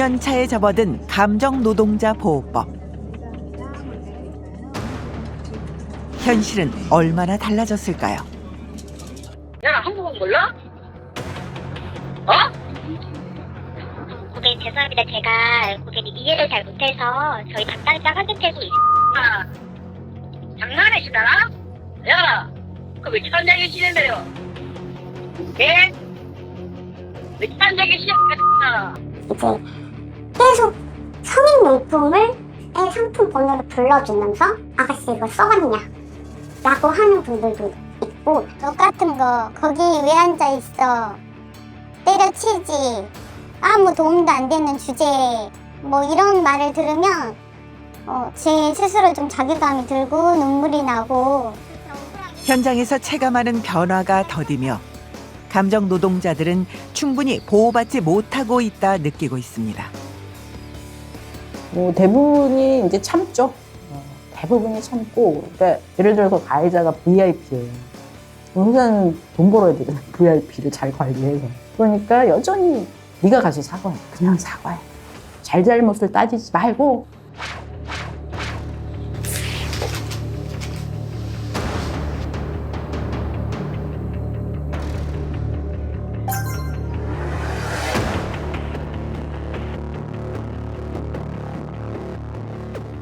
시행 6년 차에 접어든 감정 노동자 보호법. 현실은 얼마나 달라졌을까요? 야, 한국어 몰라? 어? 고객님 죄송합니다. 제가 고객님 이해를 잘 못해서 저희 담당자 확인되고 있 아, 장난하시나? 야, 그왜 천장에 쉬는데요? 예? 왜 천장에 쉬는데요? 이제 계속 성인용품을 내 상품 번호를 불러주면서 아가씨 이거 써봤냐? 라고 하는 분들도 있고 똑같은 거 거기 왜 앉아 있어? 때려치지 아무 도움도 안 되는 주제 뭐 이런 말을 들으면 어, 제 스스로 좀 자괴감이 들고 눈물이 나고 현장에서 체감하는 변화가 더디며 감정 노동자들은 충분히 보호받지 못하고 있다 느끼고 있습니다. 뭐 대부분이 이제 참죠. 어, 대부분이 참고, 그러니까 예를 들어서 가해자가 VIP예요. 회사는 돈 벌어야 되잖아요. VIP를 잘 관리해서. 그러니까 여전히 네가 가서 사과해. 그냥 사과해. 잘잘못을 따지지 말고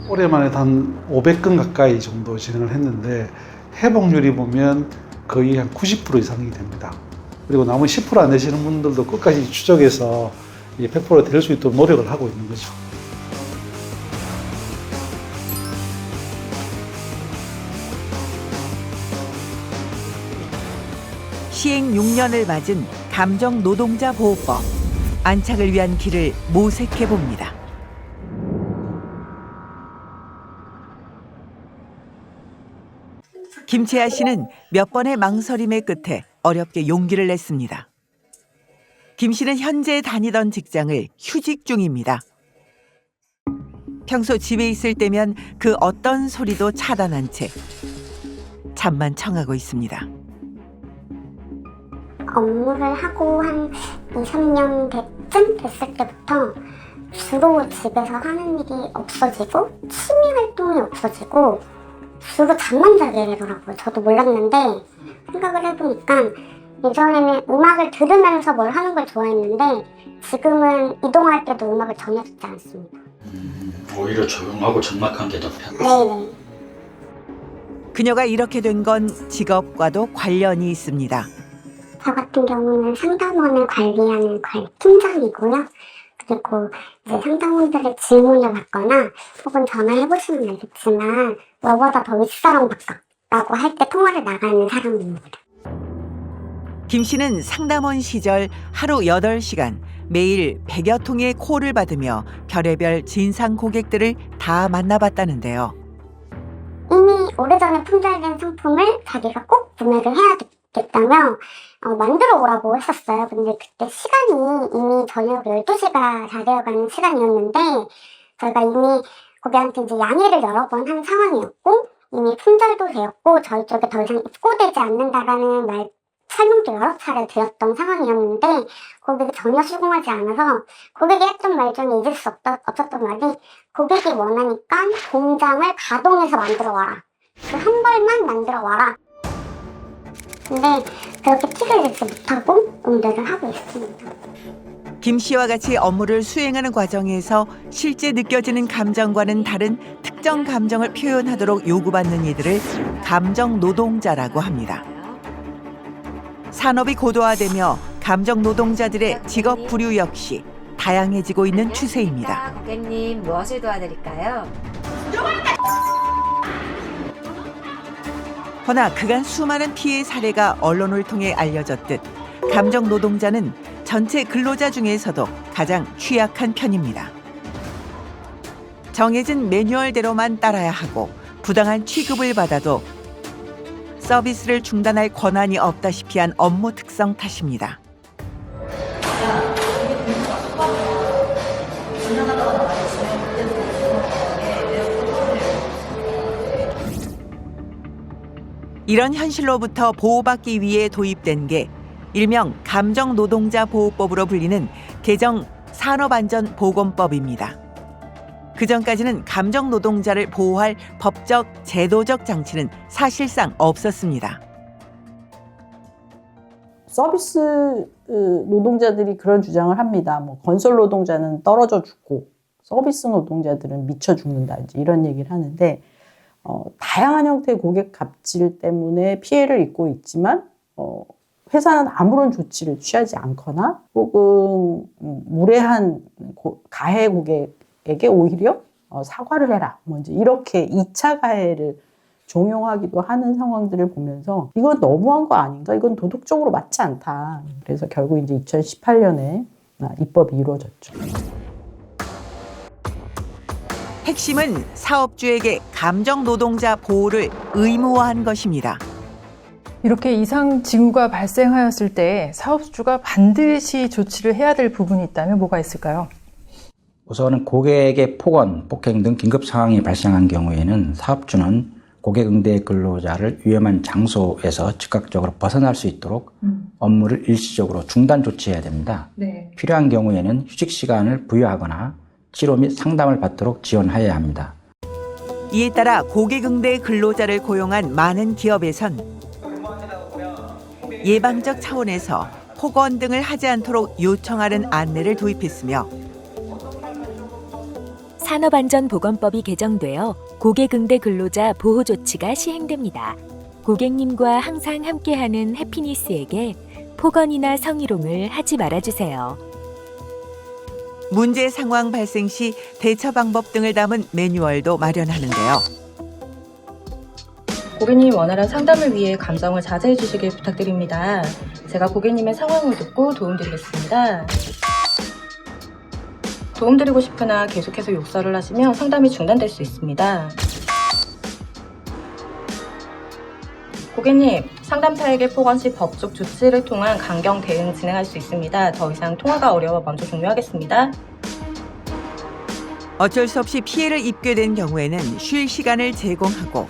올해만 해도 한 500건 가까이 정도 진행을 했는데 회복률이 보면 거의 한 90% 이상이 됩니다. 그리고 남은 10%안 되시는 분들도 끝까지 추적해서 100%될 수 있도록 노력을 하고 있는 거죠. 시행 6년을 맞은 감정 노동자 보호법. 안착을 위한 길을 모색해 봅니다. 김채아 씨는 몇 번의 망설임의 끝에 어렵게 용기를 냈습니다. 김 씨는 현재 다니던 직장을 휴직 중입니다. 평소 집에 있을 때면 그 어떤 소리도 차단한 채 잠만 청하고 있습니다. 업무를 하고 한 2, 3년 대쯤 됐을 때부터 주로 집에서 하는 일이 없어지고 취미 활동이 없어지고 주로 잠만 자게 되더라고요. 저도 몰랐는데 생각을 해보니까 예전에는 음악을 들으면서 뭘 하는 걸 좋아했는데 지금은 이동할 때도 음악을 전혀 듣지 않습니다. 오히려 조용하고 적막한 게 더 편. 네네. 그녀가 이렇게 된 건 직업과도 관련이 있습니다. 저 같은 경우는 상담원을 관리하는 관 팀장이고요. 그리고 이제 상담원들의 질문을 받거나 혹은 전화해보시면 알겠지만 너보다 더 윗사람 바꿔라고 할 때 통화를 나가는 사람입니다. 김 씨는 상담원 시절 하루 8시간 매일 100여 통의 콜을 받으며 별의별 진상 고객들을 다 만나봤다는데요. 이미 오래전에 품절된 상품을 자기가 꼭 구매를 해야겠다 며 어, 만들어 오라고 했었어요. 근데 그때 시간이 이미 저녁 12시가 다 되어가는 시간이었는데 저희가 이미 고객한테 이제 양해를 여러 번 한 상황이었고 이미 품절도 되었고 저희 쪽에 더 이상 입고되지 않는다라는 말 설명도 여러 차례 드렸던 상황이었는데 고객이 전혀 수긍하지 않아서 고객이 했던 말 중에 잊을 수 없다, 없었던 말이 고객이 원하니까 공장을 가동해서 만들어 와라. 그 한 벌만 만들어 와라. 근데 그렇게 티를 내지 못하고 응대를 하고 있습니다. 김 씨와 같이 업무를 수행하는 과정에서 실제 느껴지는 감정과는 다른 특정 감정을 표현하도록 요구받는 이들을 감정 노동자라고 합니다. 산업이 고도화되며 감정 노동자들의 직업 부류 역시 다양해지고 있는 추세입니다. 고객님 무엇을 도와드릴까요? 허나 그간 수많은 피해 사례가 언론을 통해 알려졌듯 감정 노동자는 전체 근로자 중에서도 가장 취약한 편입니다. 정해진 매뉴얼대로만 따라야 하고 부당한 취급을 받아도 서비스를 중단할 권한이 없다시피 한 업무 특성 탓입니다. 이런 현실로부터 보호받기 위해 도입된 게 일명 감정 노동자 보호법으로 불리는 개정 산업안전보건법입니다. 그 전까지는 감정 노동자를 보호할 법적, 제도적 장치는 사실상 없었습니다. 서비스 으, 노동자들이 그런 주장을 합니다. 뭐 건설 노동자는 떨어져 죽고 서비스 노동자들은 미쳐 죽는다 이런 얘기를 하는데 어, 다양한 형태의 고객 갑질 때문에 피해를 입고 있지만 어, 회사는 아무런 조치를 취하지 않거나 혹은 음, 무례한 고- 가해 고객에게 오히려 어, 사과를 해라. 뭐 이제 이렇게 2차 가해를 종용하기도 하는 상황들을 보면서 이건 너무한 거 아닌가? 이건 도덕적으로 맞지 않다. 그래서 결국 이제 2018년에 입법이 이루어졌죠. 핵심은 사업주에게 감정 노동자 보호를 의무화한 것입니다. 이렇게 이상 징후가 발생하였을 때 사업주가 반드시 조치를 해야 될 부분이 있다면 뭐가 있을까요? 우선은 고객의 폭언, 폭행 등 긴급 상황이 발생한 경우에는 사업주는 고객 응대 근로자를 위험한 장소에서 즉각적으로 벗어날 수 있도록 업무를 일시적으로 중단 조치해야 됩니다. 네. 필요한 경우에는 휴식 시간을 부여하거나 치료 및 상담을 받도록 지원하여야 합니다. 이에 따라 고객응대 근로자를 고용한 많은 기업에선 예방적 차원에서 폭언 등을 하지 않도록 요청하는 안내를 도입했으며 산업안전보건법이 개정되어 고객응대 근로자 보호 조치가 시행됩니다. 고객님과 항상 함께하는 해피니스에게 폭언이나 성희롱을 하지 말아주세요. 문제 상황 발생 시 대처 방법 등을 담은 매뉴얼도 마련하는데요. 고객님이 원활한 상담을 위해 감정을 자제해 주시길 부탁드립니다. 제가 고객님의 상황을 듣고 도움드리겠습니다. 도움드리고 싶으나 계속해서 욕설을 하시면 상담이 중단될 수 있습니다. 고객님, 상담사에게 폭언 시 법적 조치를 통한 강경 대응 진행할 수 있습니다. 더 이상 통화가 어려워 먼저 종료하겠습니다. 어쩔 수 없이 피해를 입게 된 경우에는 쉴 시간을 제공하고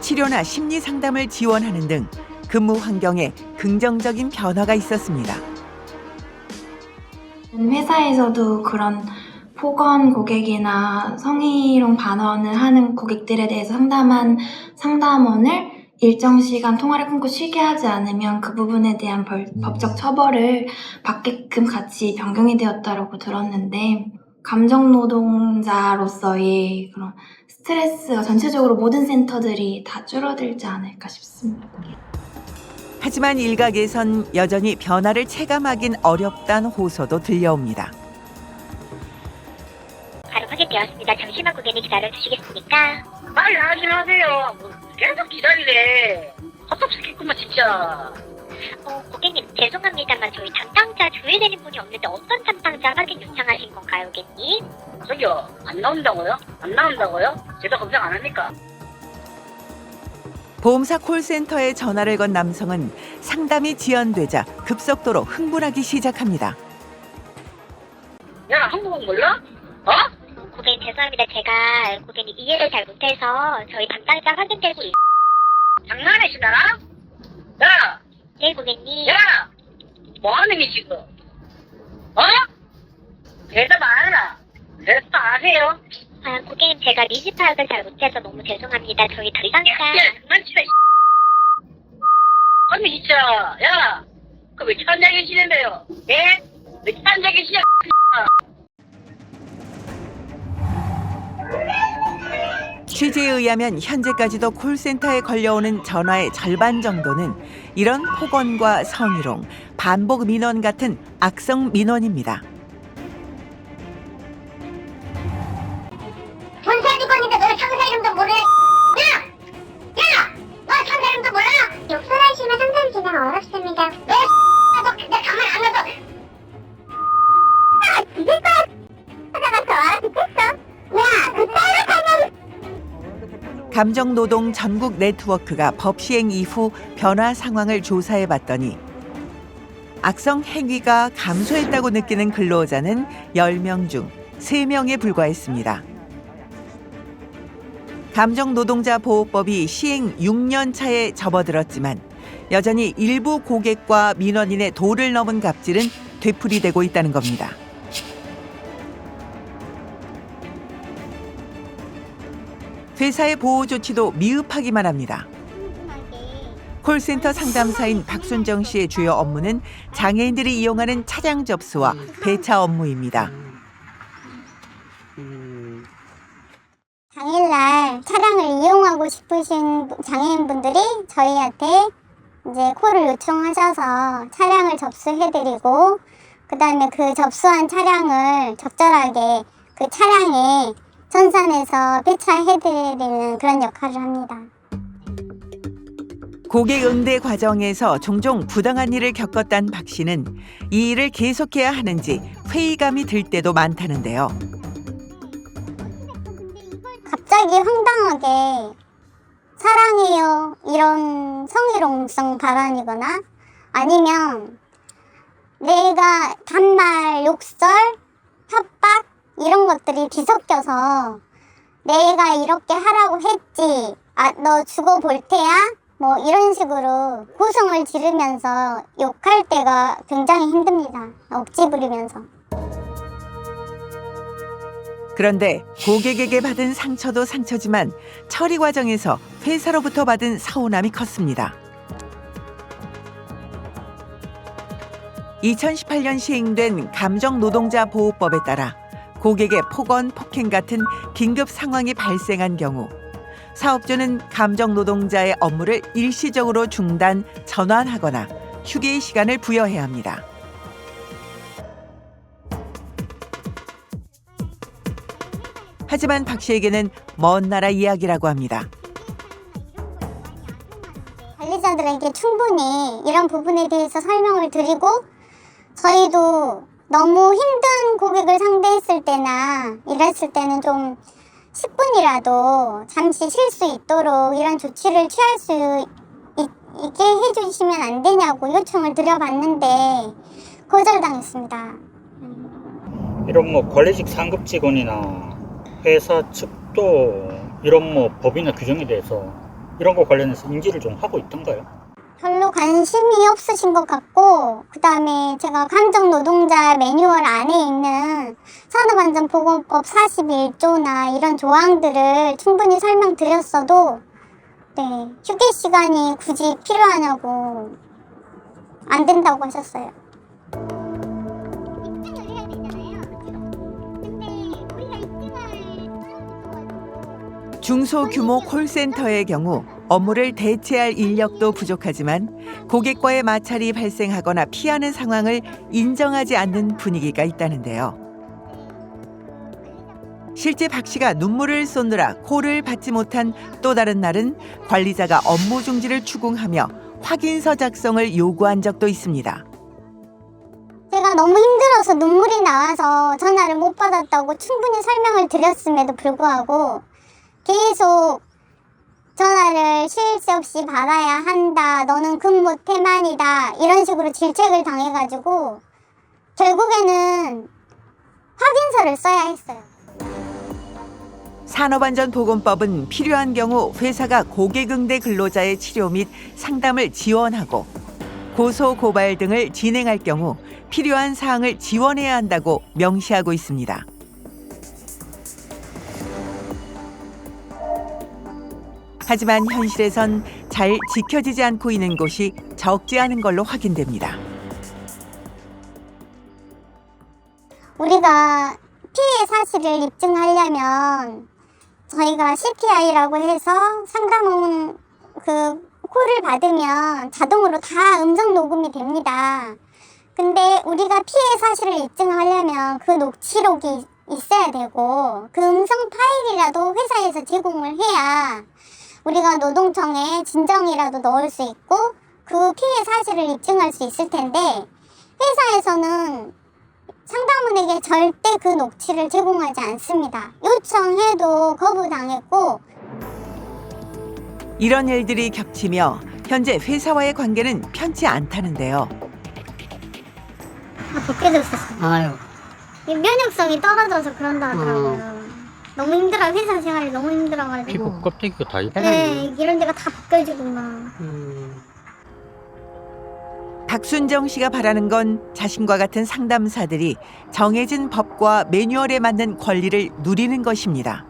치료나 심리 상담을 지원하는 등 근무 환경에 긍정적인 변화가 있었습니다. 회사에서도 그런 폭언 고객이나 성희롱 반언을 하는 고객들에 대해서 상담한 상담원을 일정 시간 통화를 끊고 쉬게 하지 않으면 그 부분에 대한 벌- 법적 처벌을 받게끔 같이 변경이 되었다고 들었는데 감정 노동자로서의 그런 스트레스가 전체적으로 모든 센터들이 다 줄어들지 않을까 싶습니다. 하지만 일각에선 여전히 변화를 체감하긴 어렵다는 호소도 들려옵니다. 바로 확인되었습니다. 잠시만 고객님 기다려 주시겠습니까? 빨리 하긴 하세요. 뭐 계속 기다리래. 헛섭시겠구만 진짜. 어, 고객님 죄송합니다만 저희 담당자 조회되는 분이 없는데 어떤 담당자 확인 요청하신 건가요, 고객님? 저기요 안 나온다고요? 안 나온다고요? 제가 검색 안 합니까? 보험사 콜센터에 전화를 건 남성은 상담이 지연되자 급속도로 흥분하기 시작합니다. 야 한국어 몰라? 어? 고객님 죄송합니다. 제가 고객님 이해를 잘 못해서 저희 담당자 확인되고 있... 장난하시나? 야! 네, 고객님. 야! 뭐하는 게 지금? 어? 대답 안 하나? 대답 안 하세요? 아, 고객님 제가 니즈 파악을 잘 못해서 너무 죄송합니다. 저희 담당자... 야, 치라, 이 아니, 진짜, 야! 그왜 천장 계시는데요? 예? 왜 천장 계시냐, 취재에 의하면 현재까지도 콜센터에 걸려오는 전화의 절반 정도는 이런 폭언과 성희롱, 반복 민원 같은 악성 민원입니다. 감정 노동 전국 네트워크가 법 시행 이후 변화 상황을 조사해 봤더니 악성 행위가 감소했다고 느끼는 근로자는 10명 중 3명에 불과했습니다. 감정 노동자 보호법이 시행 6년 차에 접어들었지만 여전히 일부 고객과 민원인의 도를 넘은 갑질은 되풀이되고 있다는 겁니다. 회사의 보호 조치도 미흡하기만 합니다. 콜센터 상담사인 박순정 씨의 주요 업무는 장애인들이 이용하는 차량 접수와 배차 업무입니다. 당일날 차량을 이용하고 싶으신 장애인분들이 저희한테 이제 콜을 요청하셔서 차량을 접수해드리고 그 다음에 그 접수한 차량을 적절하게 그 차량에 전산해서 배차해드리는 그런 역할을 합니다. 고객 응대 과정에서 종종 부당한 일을 겪었다는 박 씨는 이 일을 계속해야 하는지 회의감이 들 때도 많다는데요. 갑자기 황당하게 사랑해요 이런 성희롱성 발언이거나 아니면 내가 반말 욕설 협박 이런 것들이 뒤섞여서 내가 이렇게 하라고 했지. 아 너 죽어 볼 테야? 뭐 이런 식으로 고성을 지르면서 욕할 때가 굉장히 힘듭니다. 억지 부리면서. 그런데 고객에게 받은 상처도 상처지만 처리 과정에서 회사로부터 받은 서운함이 컸습니다. 2018년 시행된 감정노동자 보호법에 따라 고객의 폭언, 폭행 같은 긴급 상황이 발생한 경우 사업주는 감정 노동자의 업무를 일시적으로 중단, 전환하거나 휴게의 시간을 부여해야 합니다. 하지만 박 씨에게는 먼 나라 이야기라고 합니다. 관리자들에게 충분히 이런 부분에 대해서 설명을 드리고 저희도 너무 힘든 고객을 상대했을 때나 이랬을 때는 좀 10분이라도 잠시 쉴 수 있도록 이런 조치를 취할 수 있, 있게 해주시면 안 되냐고 요청을 드려봤는데 거절당했습니다. 이런 뭐 관리직 상급 직원이나 회사 측도 이런 뭐 법이나 규정에 대해서 이런 거 관련해서 인지를 좀 하고 있던가요? 별로 관심이 없으신 것 같고 그 다음에 제가 감정 노동자 매뉴얼 안에 있는 산업안전보건법 41조나 이런 조항들을 충분히 설명드렸어도 네 휴게 시간이 굳이 필요하냐고 안 된다고 하셨어요. 중소규모 콜센터의 경우 업무를 대체할 인력도 부족하지만 고객과의 마찰이 발생하거나 피하는 상황을 인정하지 않는 분위기가 있다는데요. 실제 박 씨가 눈물을 쏟느라 콜을 받지 못한 또 다른 날은 관리자가 업무 중지를 추궁하며 확인서 작성을 요구한 적도 있습니다. 제가 너무 힘들어서 눈물이 나와서 전화를 못 받았다고 충분히 설명을 드렸음에도 불구하고 계속 전화를 쉴 새 없이 받아야 한다. 너는 근무 태만이다. 이런 식으로 질책을 당해가지고 결국에는 확인서를 써야 했어요. 산업안전보건법은 필요한 경우 회사가 고객응대 근로자의 치료 및 상담을 지원하고 고소 고발 등을 진행할 경우 필요한 사항을 지원해야 한다고 명시하고 있습니다. 하지만 현실에선 잘 지켜지지 않고 있는 곳이 적지 않은 걸로 확인됩니다. 우리가 피해 사실을 입증하려면 저희가 CPI라고 해서 상담원 그 콜을 받으면 자동으로 다 음성 녹음이 됩니다. 근데 우리가 피해 사실을 입증하려면 그 녹취록이 있어야 되고 그 음성 파일이라도 회사에서 제공을 해야 우리가 노동청에 진정이라도 넣을 수 있고 그 피해 사실을 입증할 수 있을 텐데 회사에서는 상담원에게 절대 그 녹취를 제공하지 않습니다. 요청해도 거부당했고 이런 일들이 겹치며 현재 회사와의 관계는 편치 않다는데요. 아, 벗겨졌었어요. 아유. 면역성이 떨어져서 그런다 하더라고요. 너무 힘들어 회사 생활이 너무 힘들어가지고. 피부 껍데기가 다 있... 네 이런 데가 다 벗겨지고 막. 박순정 씨가 바라는 건 자신과 같은 상담사들이 정해진 법과 매뉴얼에 맞는 권리를 누리는 것입니다.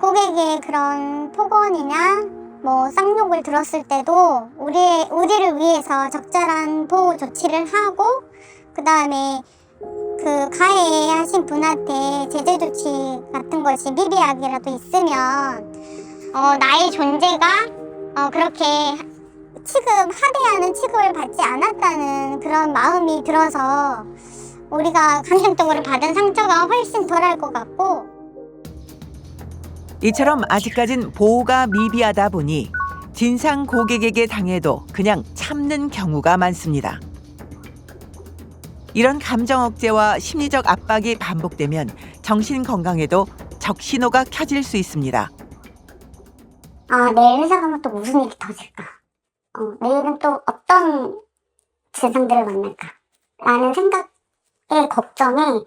고객의 그런 폭언이나 뭐 쌍욕을 들었을 때도 우리 우리를 위해서 적절한 보호 조치를 하고 그 다음에 그 가해하신 분한테 제재 조치 같은 것이 미비하게라도 있으면 어, 나의 존재가 어, 그렇게 취급 하대하는 취급을 받지 않았다는 그런 마음이 들어서 우리가 감정적으로 받은 상처가 훨씬 덜할 것 같고 이처럼 아직까진 보호가 미비하다 보니 진상 고객에게 당해도 그냥 참는 경우가 많습니다. 이런 감정 억제와 심리적 압박이 반복되면 정신 건강에도 적신호가 켜질 수 있습니다. 아 내일 회사 가면 또 무슨 일이 터질까 어, 내일은 또 어떤 진상들을 만날까 라는 생각에 걱정에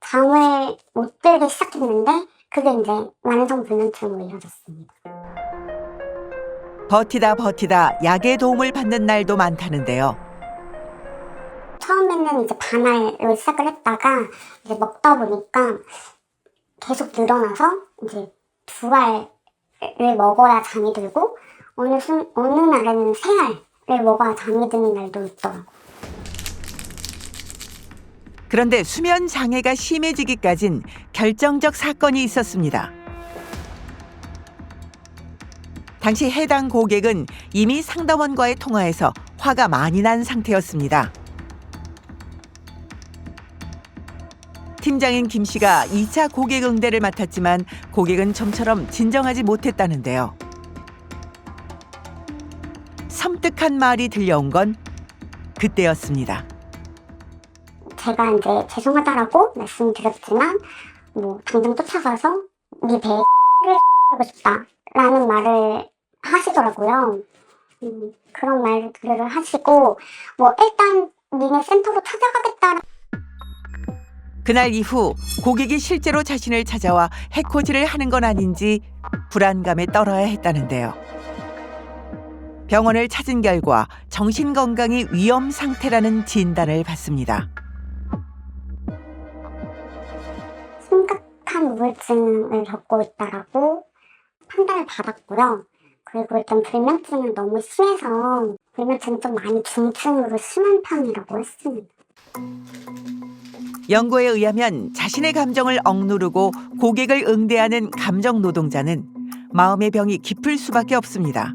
잠을 못 들기 시작했는데 그게 이제 만성 불면증으로 이어졌습니다. 버티다 버티다 약의 도움을 받는 날도 많다는데요. 처음에는 이제 반알로 시작을 했다가 이제 먹다 보니까 계속 늘어나서 이제 두 알을 먹어야 잠이 들고 어느 순 어느 날에는 세 알을 먹어야 잠이 드는 날도 있더라고. 그런데 수면 장애가 심해지기까진 결정적 사건이 있었습니다. 당시 해당 고객은 이미 상담원과의 통화에서 화가 많이 난 상태였습니다. 팀장인 김 씨가 2차 고객 응대를 맡았지만 고객은 좀처럼 진정하지 못했다는데요. 섬뜩한 말이 들려온 건 그때였습니다. 제가 이제 죄송하다라고 말씀드렸지만 뭐 당장 쫓아가서 네 배를 하고 싶다라는 말을 하시더라고요. 음, 그런 말들을 하시고 뭐 일단 니네 센터로 찾아가겠다 그날 이후 고객이 실제로 자신을 찾아와 해코지를 하는 건 아닌지 불안감에 떨어야 했다는데요. 병원을 찾은 결과 정신건강이 위험 상태라는 진단을 받습니다. 심각한 우울증을 겪고 있다라고 판단을 받았고요. 그리고 일단 불면증은 너무 심해서 불면증은 좀 많이 중증으로 심한 편이라고 했습니다. 연구에 의하면 자신의 감정을 억누르고 고객을 응대하는 감정 노동자는 마음의 병이 깊을 수밖에 없습니다.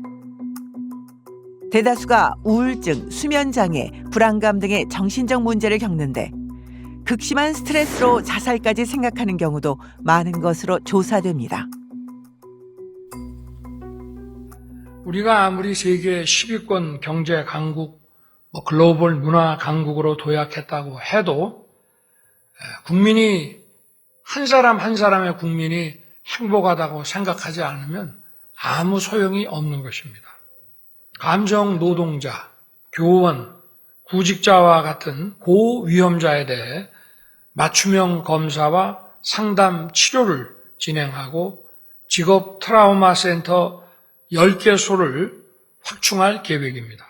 대다수가 우울증, 수면 장애, 불안감 등의 정신적 문제를 겪는데 극심한 스트레스로 자살까지 생각하는 경우도 많은 것으로 조사됩니다. 우리가 아무리 세계 10위권 경제 강국, 뭐 글로벌 문화 강국으로 도약했다고 해도 국민이 한 사람 한 사람의 국민이 행복하다고 생각하지 않으면 아무 소용이 없는 것입니다. 감정 노동자, 교원, 구직자와 같은 고위험자에 대해 맞춤형 검사와 상담 치료를 진행하고 직업 트라우마 센터 10개소를 확충할 계획입니다.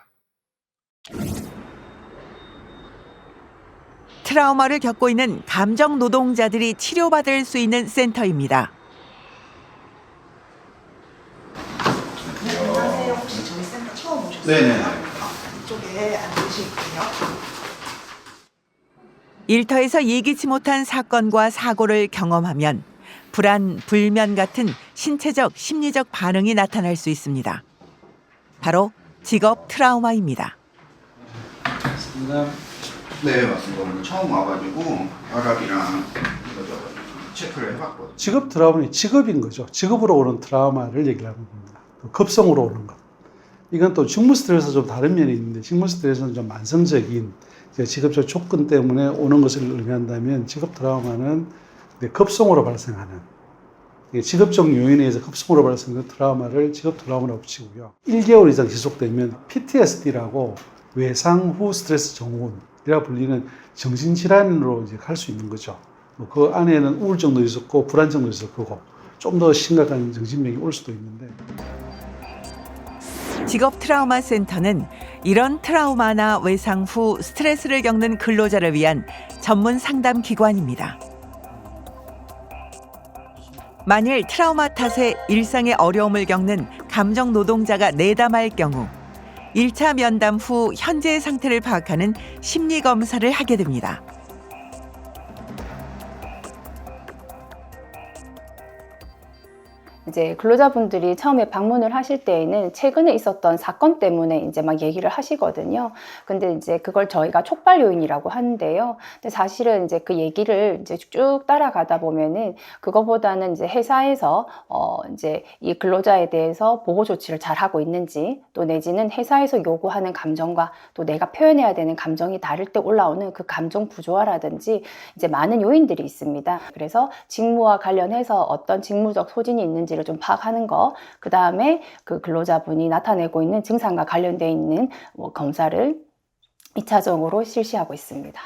트라우마를 겪고 있는 감정 노동자들이 치료받을 수 있는 센터입니다. 안녕하세요. 혹시 저희 센터 처음 오셨어요? 네네. 이쪽에 앉으실게요. 일터에서 예기치 못한 사건과 사고를 경험하면 불안, 불면 같은 신체적, 심리적 반응이 나타날 수 있습니다. 바로 직업 트라우마입니다. 네, 맞습니다. 오늘 처음 와가지고 혈압이랑 체크를 해봤거든요. 직업 트라우마는 직업인 거죠. 직업으로 오는 트라우마를 얘기를 하는 겁니다. 또 급성으로 오는 것. 이건 또 직무 스트레스 좀 다른 면이 있는데 직무 스트레스는 좀 만성적인 직업적 조건 때문에 오는 것을 의미한다면 직업 이제 급성으로 발생하는 직업적 요인에 의해서 급성으로 발생하는 트라우마를 직업 트라우마라고 붙이고요. 1개월 이상 지속되면 PTSD라고 외상 후 스트레스 증후군 이라 불리는 정신질환으로 이제 갈 수 있는 거죠. 뭐그 안에는 우울증도 있었고 불안증도 있을 거고 좀 더 심각한 정신병이 올 수도 있는데 직업 트라우마 센터는 이런 트라우마나 외상 후 스트레스를 겪는 근로자를 위한 전문 상담 기관입니다. 만일 트라우마 탓에 일상의 어려움을 겪는 감정 노동자가 내담할 경우 1차 면담 후 현재의 상태를 파악하는 심리 검사를 하게 됩니다. 이제 근로자분들이 처음에 방문을 하실 때에는 최근에 있었던 사건 때문에 이제 막 얘기를 하시거든요. 근데 이제 그걸 저희가 촉발 요인이라고 하는데요. 근데 사실은 이제 그 얘기를 이제 쭉 따라가다 보면은 그거보다는 이제 회사에서 어 이제 이 근로자에 대해서 보호 조치를 잘 하고 있는지 또 내지는 회사에서 요구하는 감정과 또 내가 표현해야 되는 감정이 다를 때 올라오는 그 감정 부조화라든지 이제 많은 요인들이 있습니다. 그래서 직무와 관련해서 어떤 직무적 소진이 있는지 를좀 파악하는 거, 그 다음에 그 근로자분이 나타내고 있는 증상과 관련되어 있는 뭐 검사를 2차적으로 실시하고 있습니다.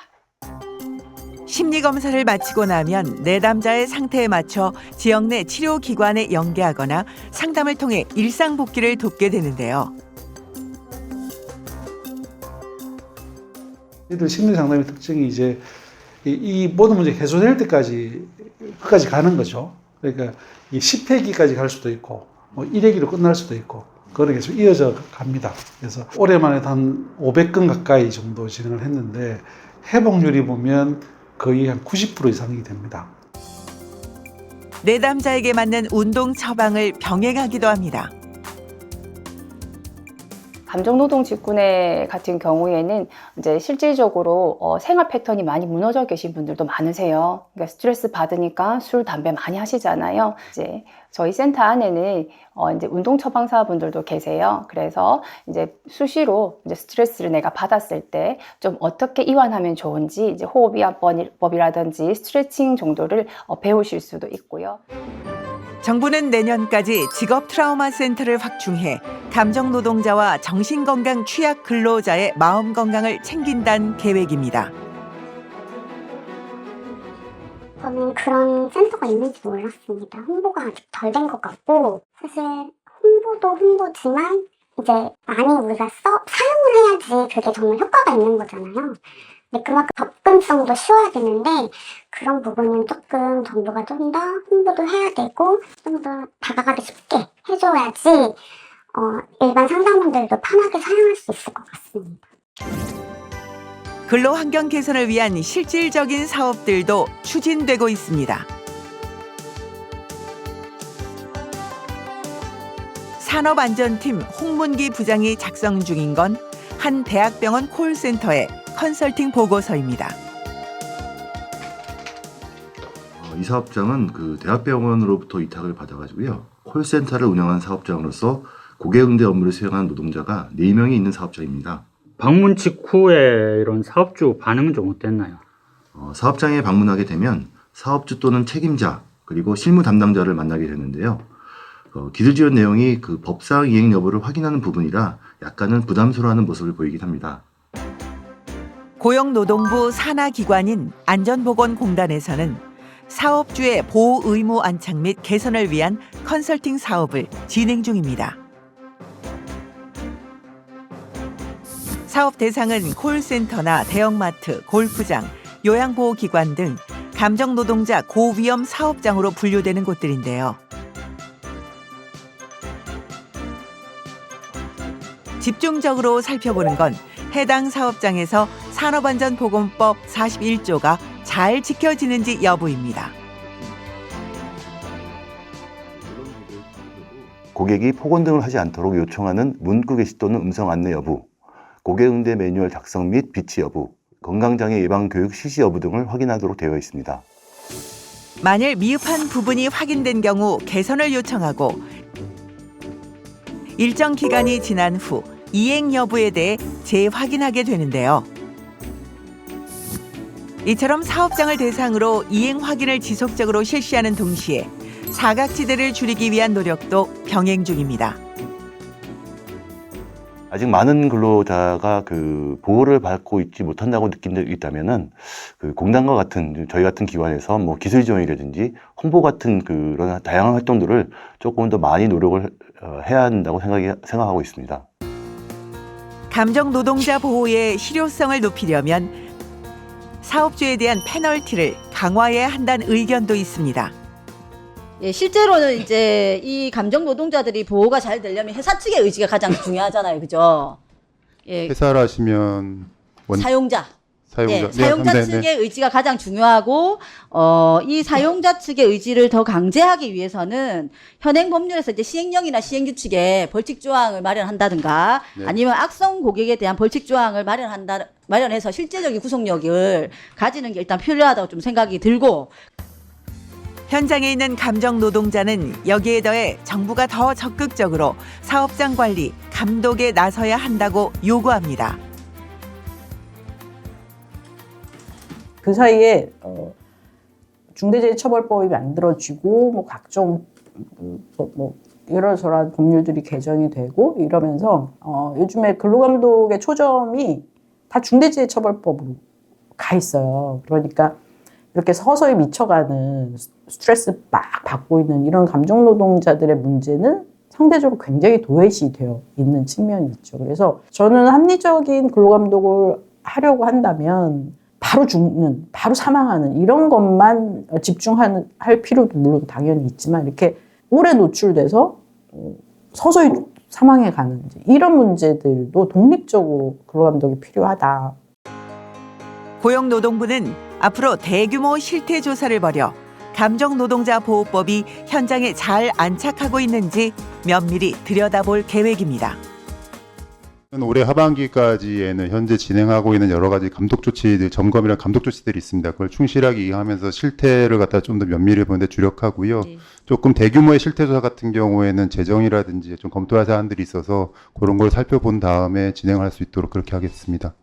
심리 검사를 마치고 나면 내담자의 상태에 맞춰 지역 내 치료 기관에 연계하거나 상담을 통해 일상 복귀를 돕게 되는데요. 이들 심리 상담의 특징이 이제 이, 이 모든 문제 해소될 때까지 끝까지 가는 거죠. 그러니까 이 10회기까지 갈 수도 있고 뭐 1회기로 끝날 수도 있고 그런 게 계속 이어져 갑니다. 그래서 올해만 해도 한 500건 가까이 정도 진행을 했는데 회복률이 보면 거의 한 90% 이상이 됩니다. 내담자에게 맞는 운동 처방을 병행하기도 합니다. 감정노동 직군의 같은 경우에는 이제 실질적으로 어, 생활 패턴이 많이 무너져 계신 분들도 많으세요. 그러니까 스트레스 받으니까 술, 담배 많이 하시잖아요. 이제 저희 센터 안에는 어, 이제 운동 처방사분들도 계세요. 그래서 이제 수시로 이제 스트레스를 내가 받았을 때 좀 어떻게 이완하면 좋은지 이제 호흡이완법이라든지 스트레칭 정도를 어, 배우실 수도 있고요. 정부는 내년까지 직업 트라우마 센터를 확충해 감정 노동자와 정신 건강 취약 근로자의 마음 건강을 챙긴다는 계획입니다. 저는 그런 센터가 있는지 몰랐습니다. 홍보가 아직 덜 된 것 같고 사실 홍보도 홍보지만 이제 많이 우리가 써 사용을 해야지 그게 정말 효과가 있는 거잖아요. 근데 그만큼 접근성도 쉬워야 되는데 그런 부분은 조금 정부가 좀 더 홍보도 해야 되고 좀 더 다가가기 쉽게 해줘야지 어, 일반 상담원들도 편하게 사용할 수 있을 것 같습니다. 근로 환경 개선을 위한 실질적인 사업들도 추진되고 있습니다. 산업안전팀 홍문기 부장이 작성 중인 건 한 대학병원 콜센터의 컨설팅 보고서입니다. 어, 이 사업장은 그 대학병원으로부터 위탁을 받아가지고요. 콜센터를 운영한 사업장으로서 고객 응대 업무를 수행하는 노동자가 4명이 있는 사업장입니다. 방문 직후에 이런 사업주 반응은 좀 어땠나요? 어, 사업장에 방문하게 되면 사업주 또는 책임자 그리고 실무 담당자를 만나게 되는데요. 어, 기술 지원 내용이 그 법상 이행 여부를 확인하는 부분이라 약간은 부담스러워하는 모습을 보이긴 합니다. 고용노동부 산하기관인 안전보건공단에서는 사업주의 보호 의무 안착 및 개선을 위한 컨설팅 사업을 진행 중입니다. 사업 대상은 콜센터나 대형마트, 골프장, 요양보호기관 등 감정노동자 고위험 사업장으로 분류되는 곳들인데요. 집중적으로 살펴보는 건 해당 사업장에서 산업안전보건법 41조가 잘 지켜지는지 여부입니다. 고객이 폭언 등을 하지 않도록 요청하는 문구 게시 또는 음성 안내 여부, 고객 응대 매뉴얼 작성 및 비치 여부, 건강장애 예방 교육 실시 여부 등을 확인하도록 되어 있습니다. 만일 미흡한 부분이 확인된 경우 개선을 요청하고 일정 기간이 지난 후 이행 여부에 대해 재확인하게 되는데요. 이처럼 사업장을 대상으로 이행 확인을 지속적으로 실시하는 동시에 사각지대를 줄이기 위한 노력도 병행 중입니다. 아직 많은 근로자가 그 보호를 받고 있지 못한다고 느낀 적이 있다면은 그 공단과 같은 저희 같은 기관에서 뭐 기술 지원이라든지 홍보 같은 그런 다양한 활동들을 조금 더 많이 노력을 어, 해야 한다고 생각하고 있습니다. 감정 노동자 보호의 실효성을 높이려면 사업주에 대한 페널티를 강화해야 한다는 의견도 있습니다. 예, 실제로는 이제 이 감정 노동자들이 보호가 잘 되려면 회사 측의 의지가 가장 중요하잖아요. 그죠? 예, 회사를 하시면 원- 사용자. 사용자. 예, 네, 사용자 네, 네. 측의 의지가 가장 중요하고 어, 이 사용자 측의 의지를 더 강제하기 위해서는 현행 법률에서 이제 시행령이나 시행규칙에 벌칙 조항을 마련한다든가 네. 아니면 악성 고객에 대한 벌칙 조항을 마련한다 마련해서 실제적인 구속력을 가지는 게 일단 필요하다고 좀 생각이 들고 현장에 있는 감정 노동자는 여기에 더해 정부가 더 적극적으로 사업장 관리, 감독에 나서야 한다고 요구합니다. 그 사이에 어, 중대재해처벌법이 만들어지고 뭐 각종 뭐, 뭐 이러저러한 법률들이 개정이 되고 이러면서 어, 요즘에 근로감독의 초점이 다 중대재해처벌법으로 가 있어요. 그러니까 이렇게 서서히 미쳐가는 스트레스 막 받고 있는 이런 감정 노동자들의 문제는 상대적으로 굉장히 도외시 되어 있는 측면이 있죠. 그래서 저는 합리적인 근로감독을 하려고 한다면 바로 죽는, 바로 사망하는 이런 것만 집중하는 할 필요도 물론 당연히 있지만 이렇게 오래 노출돼서 어, 서서히 사망해 가는 이런 문제들도 독립적으로 근로감독이 필요하다. 고용노동부는 앞으로 대규모 실태 조사를 벌여 감정 노동자 보호법이 현장에 잘 안착하고 있는지 면밀히 들여다볼 계획입니다. 올해 하반기까지에는 현재 진행하고 있는 여러 가지 감독 조치들, 점검이랑 감독 조치들이 있습니다. 그걸 충실하게 이행하면서 실태를 갖다 좀 더 면밀히 보는 데 주력하고요. 조금 대규모의 실태 조사 같은 경우에는 재정이라든지 좀 검토할 사안들이 있어서 그런 걸 살펴본 다음에 진행할 수 있도록 그렇게 하겠습니다.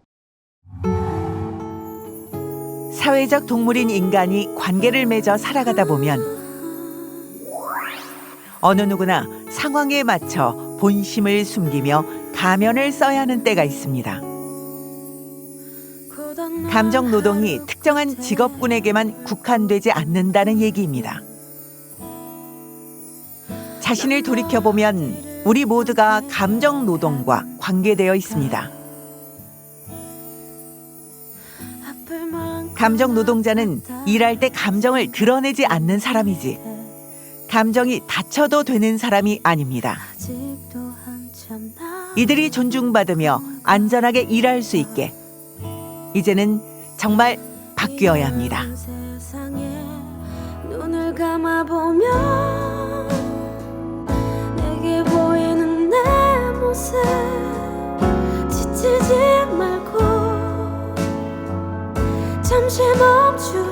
사회적 동물인 인간이 관계를 맺어 살아가다 보면 어느 누구나 상황에 맞춰 본심을 숨기며 가면을 써야 하는 때가 있습니다. 감정 노동이 특정한 직업군에게만 국한되지 않는다는 얘기입니다. 자신을 돌이켜보면 우리 모두가 감정 노동과 관계되어 있습니다. 감정 노동자는 일할 때 감정을 드러내지 않는 사람이지 감정이 다쳐도 되는 사람이 아닙니다. 이들이 존중받으며 안전하게 일할 수 있게 이제는 정말 바뀌어야 합니다. 잠시 멈추